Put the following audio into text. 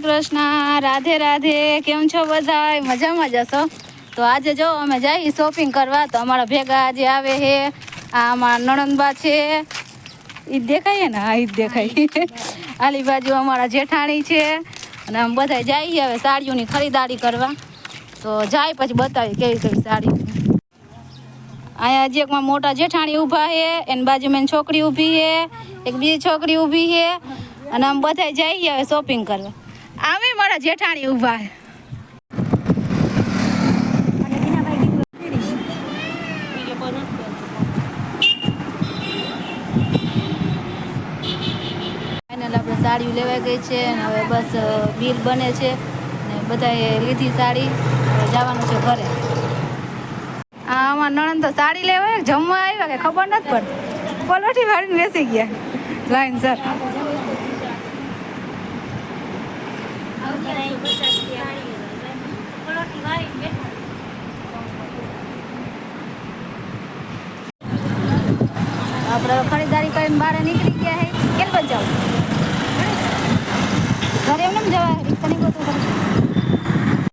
શ્રી કૃષ્ણ રાધે રાધે કેમ છો બધા મજામાં જશો તો આજે જો અમે જઈએ શોપિંગ કરવા તો અમારા ભેગા આજે આવે છે આ અમારા નણંદબા છે. એ જ દેખાય ને? હા એ જ દેખાય. આલી બાજુ અમારા જેઠાણી છે. અને અમે બધા જઈએ હવે સાડીઓની ખરીદારી કરવા. તો જાય પછી બતાવી કેવી કેવી સાડી. અહીંયા હજી એકમાં મોટા જેઠાણી ઊભા છે એની બાજુમાં છોકરી ઊભી છે એક બીજી છોકરી ઊભી છે અને આમ બધા જઈએ હવે શોપિંગ કરવા. આમે મારા જેઠાણી ઊભા ફાઇનલ આપણે સાડીઓ લેવાઈ ગઈ છે અને હવે બસ બિલ બને છે ને બધાએ લીધી સાડી. જવાનું છે ઘરે. આ અમાર નણંદ તો સાડી લેવા જમવા આવ્યા કે ખબર નથી પડતી. પલોઠી વાળીને બેસી ગયા. Line sir. આપણે ખરીદારી કરીને બહાર નીકળી ગયા હે. કેમ બાજુ જવું? ઘરે એમને જવા રિક્ષાની બધું